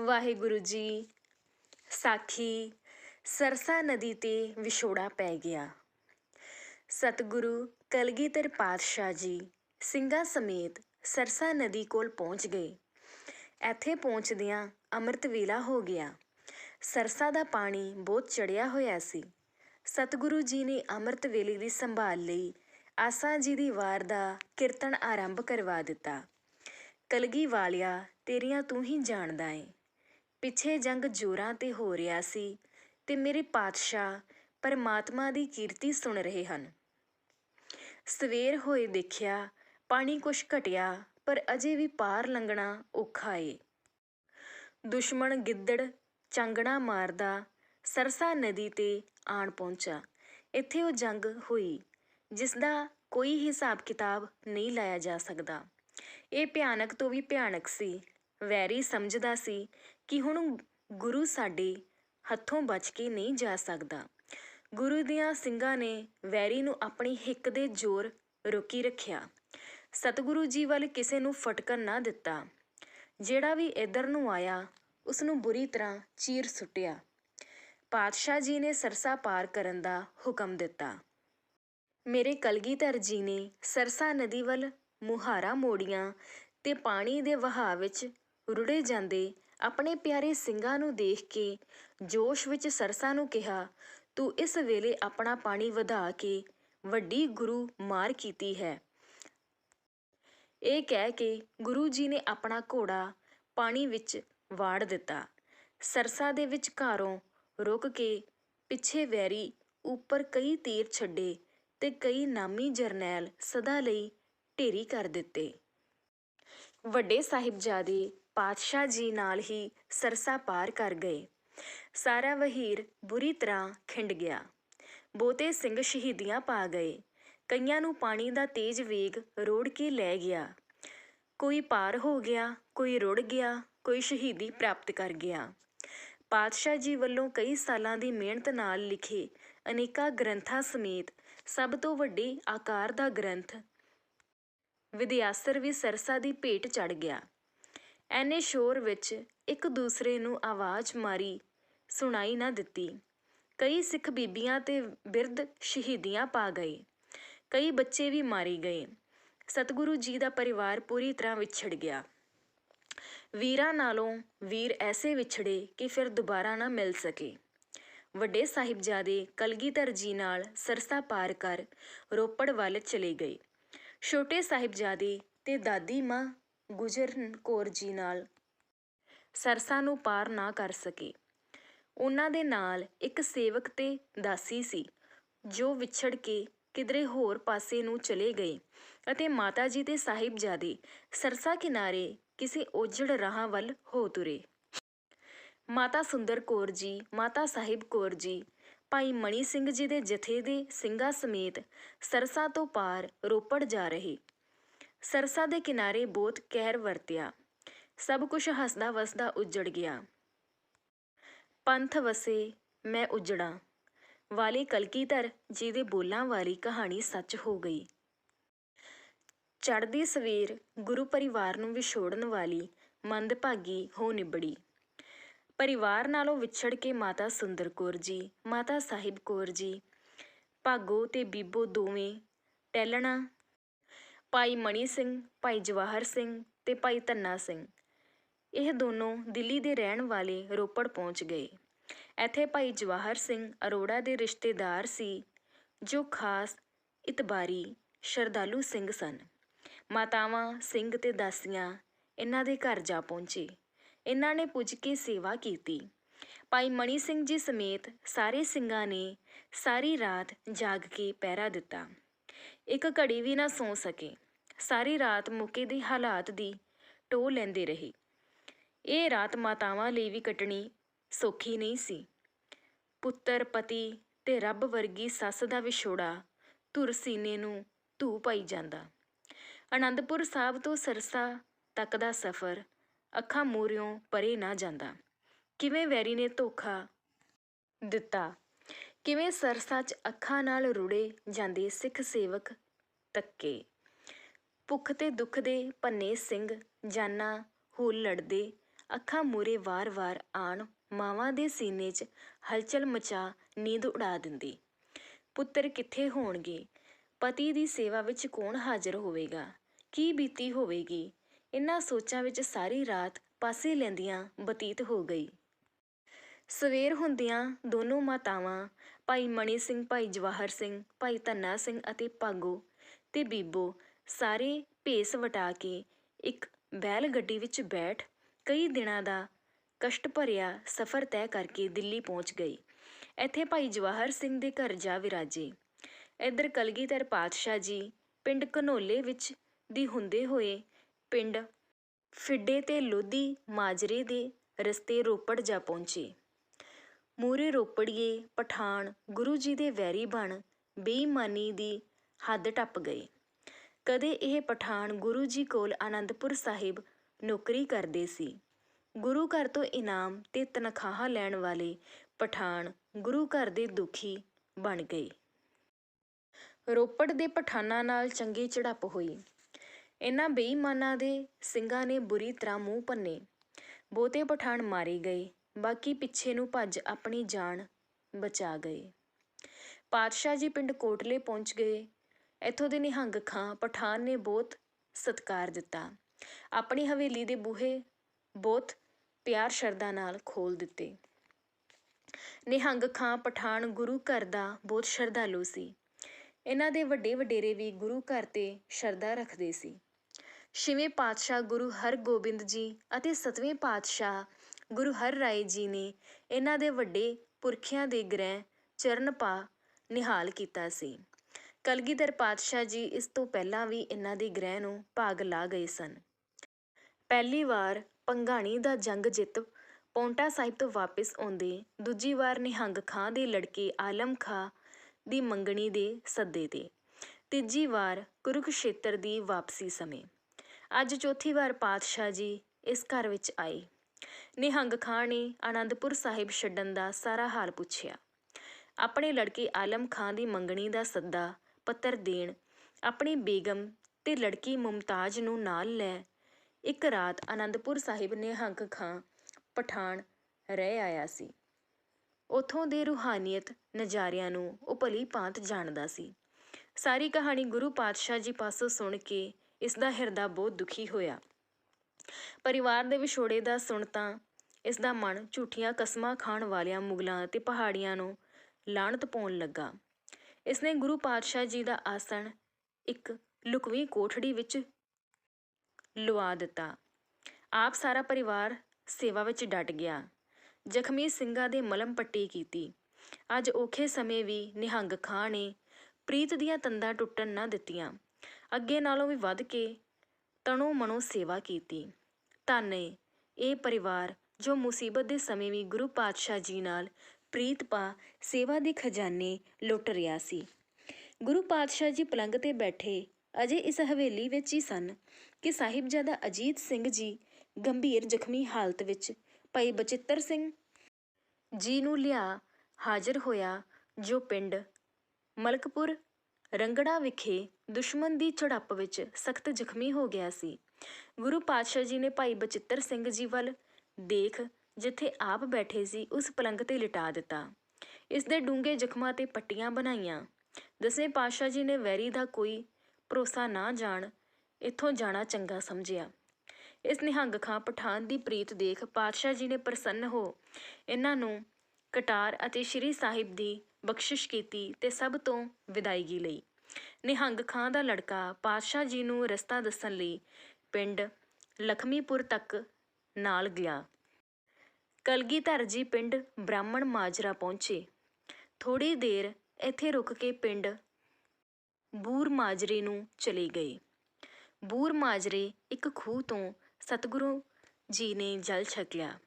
ਵਾਹਿਗੁਰੂ ਜੀ, ਸਾਖੀ, ਸਰਸਾ ਨਦੀ ਤੇ ਵਿਛੋੜਾ ਪੈ ਗਿਆ। ਸਤਿਗੁਰੂ ਕਲਗੀਧਰ ਪਾਤਸ਼ਾਹ ਜੀ ਸਿੰਘਾਂ ਸਮੇਤ ਸਰਸਾ ਨਦੀ ਕੋਲ ਪਹੁੰਚ ਗਏ। ਇੱਥੇ ਪਹੁੰਚਦਿਆਂ ਅੰਮ੍ਰਿਤ ਵੇਲਾ ਹੋ ਗਿਆ। ਸਰਸਾ ਦਾ ਪਾਣੀ ਬਹੁਤ ਚੜਿਆ ਹੋਇਆ ਸੀ। ਸਤਿਗੁਰੂ ਜੀ ਨੇ ਅੰਮ੍ਰਿਤ ਵੇਲੇ ਦੀ ਸੰਭਾਲ ਲਈ ਆਸਾ ਜੀ ਦੀ ਵਾਰ ਦਾ ਕੀਰਤਨ ਆਰੰਭ ਕਰਵਾ ਦਿੱਤਾ। ਕਲਗੀ ਵਾਲਿਆ, ਤੇਰੀਆਂ ਤੂੰ ਹੀ ਜਾਣਦਾ ਏ। ਪਿੱਛੇ ਜੰਗ ਜੋਰਾਂ ਤੇ ਹੋ ਰਿਹਾ ਸੀ ਤੇ ਮੇਰੇ ਪਾਤਸ਼ਾਹ ਪਰਮਾਤਮਾ ਦੀ ਕੀਰਤੀ ਸੁਣ ਰਹੇ ਹਨ। ਸਵੇਰ ਹੋਏ ਦੇਖਿਆ, ਪਾਣੀ ਕੁਛ ਘਟਿਆ, ਪਰ ਅਜੇ ਵੀ ਪਾਰ ਲੰਘਣਾ ਔਖਾ ਏ। ਦੁਸ਼ਮਣ ਗਿੱਦੜ ਚਾਂਗਣਾ ਮਾਰਦਾ ਸਰਸਾ ਨਦੀ ਤੇ ਆਣ ਪਹੁੰਚਾ। ਇੱਥੇ ਉਹ ਜੰਗ ਹੋਈ ਜਿਸ ਦਾ ਕੋਈ ਹਿਸਾਬ ਕਿਤਾਬ ਨਹੀਂ ਲਾਇਆ ਜਾ ਸਕਦਾ। ਇਹ ਭਿਆਨਕ ਤੋਂ ਵੀ ਭਿਆਨਕ ਸੀ ਵੈਰੀ ਸਮਝਦਾ ਸੀ ਕਿ ਹੁਣ ਗੁਰੂ ਸਾਡੇ ਹੱਥੋਂ ਬਚ ਕੇ ਨਹੀਂ ਜਾ ਸਕਦਾ। ਗੁਰੂ ਦੀਆਂ ਸਿੰਘਾਂ ਨੇ ਵੈਰੀ ਨੂੰ ਆਪਣੀ ਹਿੱਕ ਦੇ ਜ਼ੋਰ ਰੋਕੀ ਰੱਖਿਆ। ਸਤਿਗੁਰੂ ਜੀ ਵੱਲ ਕਿਸੇ ਨੂੰ ਫਟਕਣ ਨਾ ਦਿੱਤਾ। ਜਿਹੜਾ ਵੀ ਇੱਧਰ ਨੂੰ ਆਇਆ, ਉਸ ਨੂੰ ਬੁਰੀ ਤਰ੍ਹਾਂ ਚੀਰ ਸੁੱਟਿਆ। ਪਾਤਸ਼ਾਹ ਜੀ ਨੇ ਸਰਸਾ ਪਾਰ ਕਰਨ ਦਾ ਹੁਕਮ ਦਿੱਤਾ। ਮੇਰੇ ਕਲਗੀਧਰ ਜੀ ਨੇ ਸਰਸਾ ਨਦੀ ਵੱਲ ਮੁਹਾਰਾ ਮੋੜੀਆਂ ਤੇ ਪਾਣੀ ਦੇ ਵਹਾਅ ਵਿੱਚ ਰੁੜੇ ਜਾਂਦੇ ਆਪਣੇ ਪਿਆਰੇ ਸਿੰਘਾਂ ਨੂੰ ਦੇਖ ਕੇ ਜੋਸ਼ ਵਿੱਚ ਸਰਸਾ ਨੂੰ ਕਿਹਾ, ਤੂੰ ਇਸ ਵੇਲੇ ਆਪਣਾ ਪਾਣੀ ਵਧਾ ਕੇ ਵੱਡੀ ਗੁਰੂ ਮਾਰ ਕੀਤੀ ਹੈ। ਇਹ ਕਹਿ ਕੇ ਗੁਰੂ ਜੀ ਨੇ ਆਪਣਾ ਘੋੜਾ ਪਾਣੀ ਵਿੱਚ ਵਾੜ ਦਿੱਤਾ। ਸਰਸਾ ਦੇ ਵਿਚਕਾਰੋਂ ਰੁਕ ਕੇ ਪਿੱਛੇ ਵੈਰੀ ਉੱਪਰ ਕਈ ਤੀਰ ਛੱਡੇ ਤੇ ਕਈ ਨਾਮੀ ਜਰਨੈਲ ਸਦਾ ਲਈ ਢੇਰੀ ਕਰ ਦਿੱਤੇ। ਵੱਡੇ ਸਾਹਿਬਜ਼ਾਦੇ ਪਾਤਸ਼ਾਹ ਜੀ ਨਾਲ ਹੀ ਸਰਸਾ ਪਾਰ ਕਰ ਗਏ। ਸਾਰਾ ਵਹੀਰ ਬੁਰੀ ਤਰ੍ਹਾਂ ਖਿੰਡ ਗਿਆ। ਬਹੁਤੇ ਸਿੰਘ ਸ਼ਹੀਦੀਆਂ ਪਾ ਗਏ। ਕਈਆਂ ਨੂੰ ਪਾਣੀ ਦਾ ਤੇਜ਼ ਵੇਗ ਰੋੜ ਕੇ ਲੈ ਗਿਆ। ਕੋਈ ਪਾਰ ਹੋ ਗਿਆ, ਕੋਈ ਰੁੜ ਗਿਆ, ਕੋਈ ਸ਼ਹੀਦੀ ਪ੍ਰਾਪਤ ਕਰ ਗਿਆ। ਪਾਤਸ਼ਾਹ ਜੀ ਵੱਲੋਂ ਕਈ ਸਾਲਾਂ ਦੀ ਮਿਹਨਤ ਨਾਲ ਲਿਖੇ ਅਨੇਕਾਂ ਗ੍ਰੰਥਾਂ ਸਮੇਤ ਸਭ ਤੋਂ ਵੱਡੇ ਆਕਾਰ ਦਾ ਗ੍ਰੰਥ ਵਿਦਿਆਸਰ ਵੀ ਸਰਸਾ ਦੀ ਭੇਟ ਚੜ ਗਿਆ। ਐਨੇ ਸ਼ੋਰ ਵਿੱਚ ਇੱਕ ਦੂਸਰੇ ਨੂੰ ਆਵਾਜ਼ ਮਾਰੀ, ਸੁਣਾਈ ਨਾ ਦਿੱਤੀ। ਕਈ ਸਿੱਖ ਬੀਬੀਆਂ ਤੇ ਬਿਰਧ ਸ਼ਹੀਦੀਆਂ ਪਾ ਗਏ। ਕਈ ਬੱਚੇ ਵੀ ਮਾਰੇ ਗਏ। ਸਤਿਗੁਰੂ ਜੀ ਦਾ ਪਰਿਵਾਰ ਪੂਰੀ ਤਰ੍ਹਾਂ ਵਿਛੜ ਗਿਆ। ਵੀਰਾਂ ਨਾਲੋਂ ਵੀਰ ਐਸੇ ਵਿਛੜੇ ਕਿ ਫਿਰ ਦੁਬਾਰਾ ਨਾ ਮਿਲ ਸਕੇ। ਵੱਡੇ ਸਾਹਿਬਜ਼ਾਦੇ ਕਲਗੀਧਰ ਜੀ ਨਾਲ ਸਰਸਾ ਪਾਰ ਕਰ ਰੋਪੜ ਵੱਲ ਚਲੇ ਗਏ। ਛੋਟੇ ਸਾਹਿਬਜ਼ਾਦੇ ਤੇ ਦਾਦੀ ਮਾਂ ਗੁਜਰਨ ਕੌਰ ਜੀ ਨਾਲ ਸਰਸਾ ਨੂੰ ਪਾਰ ਨਾ ਕਰ ਸਕੇ। ਉਹਨਾਂ ਦੇ ਨਾਲ ਇੱਕ ਸੇਵਕ ਤੇ ਦਾਸੀ ਸੀ, ਜੋ ਵਿਛੜ ਕੇ ਕਿਧਰੇ ਹੋਰ ਪਾਸੇ ਨੂੰ ਚਲੇ ਗਏ ਅਤੇ ਮਾਤਾ ਜੀ ਤੇ ਸਾਹਿਬਜ਼ਾਦੇ ਸਰਸਾ ਕਿਨਾਰੇ ਕਿਸੇ ਓਜੜ ਰਾਹਾਂ ਵੱਲ ਹੋ ਤੁਰੇ। ਮਾਤਾ ਸੁੰਦਰ ਕੌਰ ਜੀ, ਮਾਤਾ ਸਾਹਿਬ ਕੌਰ ਜੀ, ਭਾਈ ਮਣੀ ਸਿੰਘ ਜੀ ਦੇ ਜਥੇ ਦੇ ਸਿੰਘਾਂ ਸਮੇਤ ਸਰਸਾ ਤੋਂ ਪਾਰ ਰੋਪੜ ਜਾ ਰਹੇ। ਸਰਸਾ ਦੇ ਕਿਨਾਰੇ ਬਹੁਤ ਕਹਿਰ ਵਰਤਿਆ। ਸਭ ਕੁਝ ਹੱਸਦਾ ਵਸਦਾ ਉੱਜੜ ਗਿਆ। ਪੰਥ ਵਸੇ, ਮੈਂ ਉੱਜੜਾਂ। ਵਾਲੇ ਕਲਕੀਧਰ ਜੀ ਦੇ ਬੋਲਾਂ ਵਾਲੀ ਕਹਾਣੀ ਸੱਚ ਹੋ ਗਈ। ਚੜ੍ਹਦੀ ਸਵੇਰ, ਗੁਰੂ ਪਰਿਵਾਰ ਨੂੰ ਵਿਛੋੜਨ ਵਾਲੀ ਮੰਦਭਾਗੀ ਹੋ ਨਿਬੜੀ। ਪਰਿਵਾਰ ਨਾਲੋਂ ਵਿਛੜ ਕੇ ਮਾਤਾ ਸੁੰਦਰ ਕੌਰ ਜੀ, ਮਾਤਾ ਸਾਹਿਬ ਕੌਰ ਜੀ, ਭਾਗੋ ਤੇ ਬੀਬੋ ਦੋਵੇਂ ਟੈਲਣਾ ਭਾਈ ਮਣੀ ਸਿੰਘ, ਭਾਈ ਜਵਾਹਰ ਸਿੰਘ ਤੇ ਭਾਈ ਧੰਨਾ ਸਿੰਘ। ਇਹ ਦੋਨੋਂ ਦਿੱਲੀ ਦੇ ਰਹਿਣ ਵਾਲੇ ਰੋਪੜ ਪਹੁੰਚ ਗਏ। ਇੱਥੇ ਭਾਈ ਜਵਾਹਰ ਸਿੰਘ ਅਰੋੜਾ ਦੇ ਰਿਸ਼ਤੇਦਾਰ ਸੀ, ਜੋ ਖਾਸ ਇਤਬਾਰੀ ਸ਼ਰਧਾਲੂ ਸਿੰਘ ਸਨ। ਮਾਤਾਵਾਂ, ਸਿੰਘ ਤੇ ਦਾਸੀਆਂ ਇਹਨਾਂ ਦੇ ਘਰ ਜਾ ਪਹੁੰਚੇ। ਇਹਨਾਂ ਨੇ ਪੁੱਜ ਕੇ ਸੇਵਾ ਕੀਤੀ। ਭਾਈ ਮਣੀ ਸਿੰਘ ਜੀ ਸਮੇਤ ਸਾਰੇ ਸਿੰਘਾਂ ਨੇ ਸਾਰੀ ਰਾਤ ਜਾਗ ਕੇ ਪਹਿਰਾ ਦਿੱਤਾ। ਇੱਕ ਘੜੀ ਵੀ ਨਾ ਸੌ ਸਕੇ। ਸਾਰੀ ਰਾਤ ਮੌਕੇ ਦੇ ਹਾਲਾਤ ਦੀ ਟੋ ਲੈਂਦੇ ਰਹੇ। ਇਹ ਰਾਤ ਮਾਤਾਵਾਂ ਲਈ ਵੀ ਕੱਟਣੀ ਸੌਖੀ ਨਹੀਂ ਸੀ। ਪੁੱਤਰ, ਪਤੀ ਤੇ ਰੱਬ ਵਰਗੀ ਸੱਸ ਦਾ ਵਿਛੋੜਾ ਧੁਰ ਸੀਨੇ ਨੂੰ ਧੂ ਪਾਈ ਜਾਂਦਾ। ਅਨੰਦਪੁਰ ਸਾਹਿਬ ਤੋਂ ਸਰਸਾ ਤੱਕ ਦਾ ਸਫ਼ਰ ਅੱਖਾਂ ਮੂਰਿਓਂ ਪਰੇ ਨਾ ਜਾਂਦਾ। ਕਿਵੇਂ ਵੈਰੀ ਨੇ ਧੋਖਾ ਦਿੱਤਾ? ਕਿਵੇਂ ਸਰਸਾ 'ਚ ਅੱਖਾਂ ਨਾਲ ਰੁੜੇ ਜਾਂਦੇ ਸਿੱਖ ਸੇਵਕ ਤੱਕੇ? ਭੁੱਖ ਤੇ ਦੁੱਖ ਦੇ ਭੰਨੇ ਸਿੰਘ, ਜਾਨਾ ਹੂਲ ਲੜਦੇ, ਅੱਖਾਂ ਮੂਰੇ ਵਾਰ-ਵਾਰ ਆਣ, ਮਾਵਾਂ ਦੇ ਸੀਨੇ 'ਚ ਹਲਚਲ ਮਚਾ, ਨੀਂਦ ਉਡਾ ਦਿੰਦੀ। ਪੁੱਤਰ ਕਿੱਥੇ ਹੋਣਗੇ? ਪਤੀ ਦੀ ਸੇਵਾ ਵਿੱਚ ਕੌਣ ਹਾਜ਼ਰ ਹੋਵੇਗਾ? ਕੀ ਬੀਤੀ ਹੋਵੇਗੀ? ਇਨ੍ਹਾਂ ਸੋਚਾਂ ਵਿੱਚ ਸਾਰੀ ਰਾਤ ਪਾਸੇ ਲੈਂਦੀਆਂ ਬਤੀਤ ਹੋ ਗਈ। ਸਵੇਰ ਹੁੰਦਿਆਂ ਦੋਨੋਂ ਮਾਤਾਵਾਂ ਭਾਈ ਮਣੀ ਸਿੰਘ, ਭਾਈ ਜਵਾਹਰ ਸਿੰਘ, ਭਾਈ ਧੰਨਾ ਸਿੰਘ ਅਤੇ ਭਾਗੋ ਤੇ ਬੀਬੋ ਸਾਰੇ ਭੇਸ ਵਟਾ ਕੇ ਇੱਕ ਬੈਲ ਗੱਡੀ ਵਿੱਚ ਬੈਠ ਕਈ ਦਿਨਾਂ ਦਾ ਕਸ਼ਟ ਭਰਿਆ ਸਫ਼ਰ ਤੈਅ ਕਰਕੇ ਦਿੱਲੀ ਪਹੁੰਚ ਗਈ। ਇੱਥੇ ਭਾਈ ਜਵਾਹਰ ਸਿੰਘ ਦੇ ਘਰ ਜਾ ਵਿਰਾਜੇ। ਇੱਧਰ ਕਲਗੀਧਰ ਪਾਤਸ਼ਾਹ ਜੀ ਪਿੰਡ ਘਨੋਲੇ ਵਿੱਚ ਦੀ ਹੁੰਦੇ ਹੋਏ ਪਿੰਡ ਫਿੱਡੇ ਤੇ ਲੋਧੀ ਮਾਜਰੇ ਦੇ ਰਸਤੇ ਰੋਪੜ ਜਾ ਪਹੁੰਚੇ। ਮੂਹਰੇ ਰੋਪੜੀਏ ਪਠਾਣ ਗੁਰੂ ਜੀ ਦੇ ਵੈਰੀ ਬਣ ਬੇਈਮਾਨੀ ਦੀ ਹੱਦ ਟੱਪ ਗਏ। ਕਦੇ ਇਹ ਪਠਾਣ ਗੁਰੂ ਜੀ ਕੋਲ ਆਨੰਦਪੁਰ ਸਾਹਿਬ ਨੌਕਰੀ ਕਰਦੇ ਸੀ। ਗੁਰੂ ਘਰ ਤੋਂ ਇਨਾਮ ਤੇ ਤਨਖਾਹਾਂ ਲੈਣ ਵਾਲੇ ਪਠਾਣ ਗੁਰੂ ਘਰ ਦੇ ਦੁਖੀ ਬਣ ਗਏ। ਰੋਪੜ ਦੇ ਪਠਾਨਾਂ ਨਾਲ ਚੰਗੀ ਝੜਪ ਹੋਈ। ਇਹਨਾਂ ਬੇਈਮਾਨਾਂ ਦੇ ਸਿੰਘਾਂ ਨੇ ਬੁਰੀ ਤਰ੍ਹਾਂ ਮੂੰਹ ਭੰਨੇ। ਬਹੁਤੇ ਪਠਾਨ ਮਾਰੇ ਗਏ। ਬਾਕੀ ਪਿੱਛੇ ਨੂੰ ਭੱਜ ਆਪਣੀ ਜਾਨ ਬਚਾ ਗਏ। ਪਾਤਸ਼ਾਹ ਜੀ ਪਿੰਡ ਕੋਟਲੇ ਪਹੁੰਚ ਗਏ। ਇੱਥੋਂ ਦੇ ਨਿਹੰਗ ਖਾਂ ਪਠਾਨ ਨੇ ਬਹੁਤ ਸਤਿਕਾਰ ਦਿੱਤਾ। ਆਪਣੀ ਹਵੇਲੀ ਦੇ ਬੂਹੇ ਬਹੁਤ ਪਿਆਰ ਸ਼ਰਧਾ ਨਾਲ ਖੋਲ ਦਿੱਤੇ। ਨਿਹੰਗ ਖਾਂ ਪਠਾਨ ਗੁਰੂ ਘਰ ਦਾ ਬਹੁਤ ਸ਼ਰਧਾਲੂ ਸੀ। ਇਹਨਾਂ ਦੇ ਵੱਡੇ ਵਡੇਰੇ ਵੀ ਗੁਰੂ ਘਰ ਤੇ ਸ਼ਰਧਾ ਰੱਖਦੇ ਸੀ। ਛੇਵੇਂ ਪਾਤਸ਼ਾਹ ਗੁਰੂ ਹਰਗੋਬਿੰਦ ਜੀ ਅਤੇ ਸਤਵੇਂ ਪਾਤਸ਼ਾਹ ਗੁਰੂ ਹਰ ਰਾਏ ਜੀ ਨੇ ਇਹਨਾਂ ਦੇ ਵੱਡੇ ਪੁਰਖਿਆਂ ਦੇ ਗ੍ਰਹਿ ਚਰਨ ਪਾ ਨਿਹਾਲ ਕੀਤਾ ਸੀ। ਕਲਗੀਧਰ ਪਾਤਸ਼ਾਹ ਜੀ ਇਸ ਤੋਂ ਪਹਿਲਾਂ ਵੀ ਇਹਨਾਂ ਦੇ ਗ੍ਰਹਿ ਨੂੰ ਭਾਗ ਲਾ ਗਏ ਸਨ। ਪਹਿਲੀ ਵਾਰ ਪੰਘਾਣੀ ਦਾ ਜੰਗ ਜਿੱਤ ਪੌਂਟਾ ਸਾਹਿਬ ਤੋਂ ਵਾਪਸ ਆਉਂਦੇ ਦੂਜੀ ਵਾਰ ਨਿਹੰਗ ਖਾਂ ਦੇ ਲੜਕੇ ਆਲਮ ਖਾਂ ਦੀ ਮੰਗਣੀ ਦੇ ਸੱਦੇ ਤੇ। ਤੀਜੀ ਵਾਰ ਕੁਰੂਕਸ਼ੇਤਰ ਦੀ ਵਾਪਸੀ ਸਮੇਂ। ਅੱਜ ਚੌਥੀ ਵਾਰ ਪਾਤਸ਼ਾਹ ਜੀ ਇਸ ਘਰ ਵਿੱਚ ਆਏ। ਨਿਹੰਗ ਖਾਂ ਨੇ ਆਨੰਦਪੁਰ ਸਾਹਿਬ ਛੱਡਣ ਦਾ ਸਾਰਾ ਹਾਲ ਪੁੱਛਿਆ। ਆਪਣੇ ਲੜਕੇ ਆਲਮ ਖਾਂ ਦੀ ਮੰਗਣੀ ਦਾ ਸੱਦਾ ਪੱਤਰ ਦੇਣ, ਆਪਣੀ ਬੇਗਮ ਤੇ ਲੜਕੀ ਮੁਮਤਾਜ਼ ਨੂੰ ਨਾਲ ਲੈ ਇੱਕ ਰਾਤ ਆਨੰਦਪੁਰ ਸਾਹਿਬ ਨਿਹੰਗ ਖਾਂ ਪਠਾਨ ਰਹਿ ਆਇਆ ਸੀ। ਉਥੋਂ ਦੇ ਰੂਹਾਨੀਅਤ ਨਜ਼ਾਰਿਆਂ ਨੂੰ ਉਹ ਭਲੀ ਭਾਂਤ ਜਾਣਦਾ ਸੀ। ਸਾਰੀ ਕਹਾਣੀ ਗੁਰੂ ਪਾਤਸ਼ਾਹ ਜੀ ਪਾਸੋਂ ਸੁਣ ਕੇ ਇਸ ਦਾ ਹਿਰਦਾ ਬਹੁਤ ਦੁਖੀ ਹੋਇਆ। ਪਰਿਵਾਰ ਦੇ ਵਿਛੋੜੇ ਦਾ ਸੁਣ ਤਾਂ ਇਸ ਦਾ ਮਨ ਝੂਠੀਆਂ ਕਸਮਾਂ ਖਾਣ ਵਾਲਿਆਂ ਮੁਗਲਾਂ ਅਤੇ ਪਹਾੜੀਆਂ ਨੂੰ ਲਾਣਤ ਪਾਉਣ ਲੱਗਾ। ਇਸ ਨੇ ਗੁਰੂ ਪਾਤਸ਼ਾਹ ਜੀ ਦਾ ਆਸਣ ਇੱਕ ਲੁਕਵੀਂ ਕੋਠੜੀ ਵਿੱਚ ਲਵਾ ਦਿੱਤਾ। ਆਪ ਸਾਰਾ ਪਰਿਵਾਰ ਸੇਵਾ ਵਿੱਚ ਡਟ ਗਿਆ। ਜ਼ਖਮੀ ਸਿੰਘਾਂ ਦੇ ਮਲਮ ਪੱਟੀ ਕੀਤੀ। ਅੱਜ ਔਖੇ ਸਮੇਂ ਵੀ ਨਿਹੰਗ ਖਾਂ ਨੇ ਪ੍ਰੀਤ ਦੀਆਂ ਤੰਦਾਂ ਟੁੱਟਣ ਨਾ ਦਿੱਤੀਆਂ। ਅੱਗੇ ਨਾਲੋਂ ਵੀ ਵੱਧ ਕੇ ਤਣੋ ਮਨੋ ਸੇਵਾ ਕੀਤੀ। ਧੰਨ ਏ, ਇਹ ਪਰਿਵਾਰ ਜੋ ਮੁਸੀਬਤ ਦੇ ਸਮੇਂ ਵੀ ਗੁਰੂ ਪਾਤਸ਼ਾਹ ਜੀ ਨਾਲ ਪ੍ਰੀਤ ਪਾ ਸੇਵਾ ਦੇ ਖਜ਼ਾਨੇ ਲੁੱਟ ਰਿਹਾ ਸੀ। ਗੁਰੂ ਪਾਤਸ਼ਾਹ ਜੀ ਪਲੰਗ ਤੇ ਬੈਠੇ ਅਜੇ ਇਸ ਹਵੇਲੀ ਵਿੱਚ ਹੀ ਸਨ ਕਿ ਸਾਹਿਬਜ਼ਾਦਾ ਅਜੀਤ ਸਿੰਘ ਜੀ ਗੰਭੀਰ ਜ਼ਖਮੀ ਹਾਲਤ ਵਿੱਚ ਭਾਈ ਬਚਿੱਤਰ ਸਿੰਘ ਜੀ ਨੂੰ ਲਿਆ ਹਾਜ਼ਰ ਹੋਇਆ ਜੋ ਪਿੰਡ ਮਲਕਪੁਰ ਰੰਗੜਾ ਵਿਖੇ ਦੁਸ਼ਮਣ ਦੀ ਝੜਪ ਵਿੱਚ ਸਖਤ ਜ਼ਖਮੀ ਹੋ ਗਿਆ ਸੀ। ਗੁਰੂ ਪਾਤਸ਼ਾਹ ਜੀ ਨੇ ਭਾਈ ਬਚਿੱਤਰ ਸਿੰਘ ਜੀ ਵੱਲ ਦੇਖ ਜਿੱਥੇ ਆਪ ਬੈਠੇ ਸੀ, ਉਸ ਪਲੰਗ ਤੇ ਲਿਟਾ ਦਿੱਤਾ। ਇਸ ਦੇ ਡੂੰਘੇ ਜ਼ਖਮਾਂ ਤੇ ਪੱਟੀਆਂ ਬਣਾਈਆਂ। ਦਸਵੇਂ ਪਾਤਸ਼ਾਹ ਜੀ ਨੇ ਵੈਰੀ ਦਾ ਕੋਈ ਭਰੋਸਾ ਨਾ ਜਾਣ ਇੱਥੋਂ ਜਾਣਾ ਚੰਗਾ ਸਮਝਿਆ। ਇਸ ਨਿਹੰਗ ਖਾਂ ਪਠਾਨ ਦੀ ਪ੍ਰੀਤ ਦੇਖ ਪਾਤਸ਼ਾਹ ਜੀ ਨੇ ਪ੍ਰਸੰਨ ਹੋ ਇਹਨਾਂ ਨੂੰ ਕਟਾਰ ਅਤੇ ਸ਼੍ਰੀ ਸਾਹਿਬ ਦੀ ਬਖਸ਼ਿਸ਼ ਕੀਤੀ ਤੇ ਸਭ ਤੋਂ ਵਿਦਾਇਗੀ ਲਈ। ਨਿਹੰਗ ਖਾਂ ਦਾ ਲੜਕਾ ਪਾਤਸ਼ਾਹ ਜੀ ਨੂੰ ਰਸਤਾ ਦੱਸਣ ਲਈ ਪਿੰਡ ਲਖਮੀਪੁਰ ਤੱਕ ਨਾਲ ਗਿਆ। ਕਲਗੀਧਰ ਜੀ ਪਿੰਡ ਬ੍ਰਾਹਮਣ ਮਾਜਰਾ ਪਹੁੰਚੇ। ਥੋੜੀ ਦੇਰ ਇੱਥੇ ਰੁਕ ਕੇ ਪਿੰਡ ਬੂਰ ਮਾਜਰੇ ਨੂੰ ਚਲੇ ਗਏ। ਬੂਰ ਮਾਜਰੇ ਇੱਕ ਖੂਹ ਤੋਂ ਸਤਿਗੁਰੂ ਜੀ ਨੇ ਜਲ ਛਕ ਲਿਆ।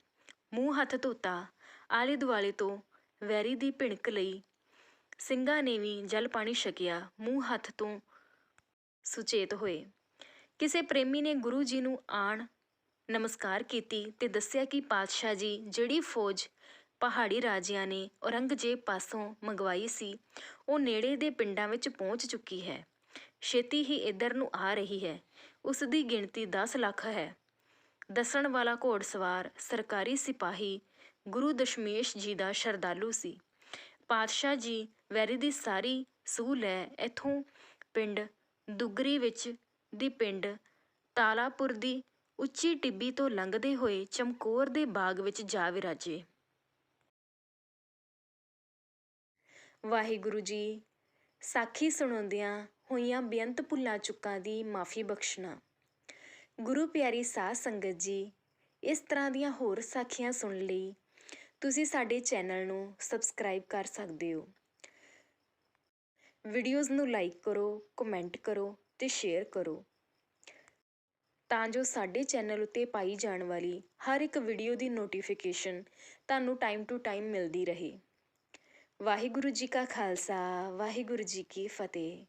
ਮੂੰਹ ਹੱਥ ਧੋਤਾ ਆਲੇ ਦੁਆਲੇ ਤੋਂ ਵੈਰੀ ਦੀ ਭਿਣਕ ਲਈ ਸਿੰਘਾਂ ਨੇ ਵੀ ਜਲ ਪਾਣੀ ਛਕਿਆ, ਮੂੰਹ ਹੱਥ ਤੋਂ ਸੁਚੇਤ ਹੋਏ। ਕਿਸੇ ਪ੍ਰੇਮੀ ਨੇ ਗੁਰੂ ਜੀ ਨੂੰ ਆਣ ਨਮਸਕਾਰ ਕੀਤੀ ਤੇ ਦੱਸਿਆ ਕਿ ਪਾਤਸ਼ਾਹ ਜੀ, ਜਿਹੜੀ ਫੌਜ ਪਹਾੜੀ ਰਾਜਿਆਂ ਨੇ ਔਰੰਗਜ਼ੇਬ ਪਾਸੋਂ ਮੰਗਵਾਈ ਸੀ, ਉਹ ਨੇੜੇ ਦੇ ਪਿੰਡਾਂ ਵਿੱਚ ਪਹੁੰਚ ਚੁੱਕੀ ਹੈ। ਛੇਤੀ ਹੀ ਇੱਧਰ ਨੂੰ ਆ ਰਹੀ ਹੈ। ਉਸ ਦੀ ਗਿਣਤੀ 10 ਲੱਖ ਹੈ। ਦੱਸਣ ਵਾਲਾ ਘੋੜਸਵਾਰ, ਸਰਕਾਰੀ ਸਿਪਾਹੀ ਗੁਰੂ ਦਸ਼ਮੇਸ਼ ਜੀ ਦਾ ਸ਼ਰਧਾਲੂ ਸੀ। ਪਾਤਸ਼ਾਹ ਜੀ ਵੈਰੀ ਦੀ ਸਾਰੀ ਸੂਹ ਲੈ ਇੱਥੋਂ ਪਿੰਡ ਦੁੱਗਰੀ ਵਿੱਚ ਦੀ ਪਿੰਡ ਤਾਲਾਪੁਰ ਦੀ ਉੱਚੀ ਟਿੱਬੀ ਤੋਂ ਲੰਘਦੇ ਹੋਏ ਚਮਕੌਰ ਦੇ ਬਾਗ ਵਿੱਚ ਜਾ ਵਿਰਾਜੇ। ਵਾਹਿਗੁਰੂ ਜੀ, ਸਾਖੀ ਸੁਣਾਉਂਦਿਆਂ ਹੋਈਆਂ ਬੇਅੰਤ ਭੁੱਲਾਂ ਚੁੱਕਾਂ ਦੀ ਮਾਫੀ ਬਖਸ਼ਣਾ। ਗੁਰੂ ਪਿਆਰੀ ਸਾਧ ਸੰਗਤ ਜੀ, ਇਸ ਤਰ੍ਹਾਂ ਦੀਆਂ ਹੋਰ ਸਾਖੀਆਂ ਸੁਣਨ ਲਈ ਤੁਸੀਂ ਸਾਡੇ ਚੈਨਲ ਨੂੰ ਸਬਸਕ੍ਰਾਈਬ ਕਰ ਸਕਦੇ ਹੋ। ਵੀਡੀਓਜ਼ ਨੂੰ ਲਾਈਕ ਕਰੋ, ਕਮੈਂਟ ਕਰੋ ਤੇ ਸ਼ੇਅਰ ਕਰੋ। ਤਾਂ ਜੋ ਸਾਡੇ ਚੈਨਲ ਉੱਤੇ ਪਾਈ ਜਾਣ ਵਾਲੀ ਹਰ ਇੱਕ ਵੀਡੀਓ ਦੀ ਨੋਟੀਫਿਕੇਸ਼ਨ ਤੁਹਾਨੂੰ ਟਾਈਮ ਟੂ ਟਾਈਮ ਮਿਲਦੀ ਰਹੇ। ਵਾਹਿਗੁਰੂ ਜੀ ਕਾ ਖਾਲਸਾ, ਵਾਹਿਗੁਰੂ ਜੀ ਕੀ ਫਤਿਹ।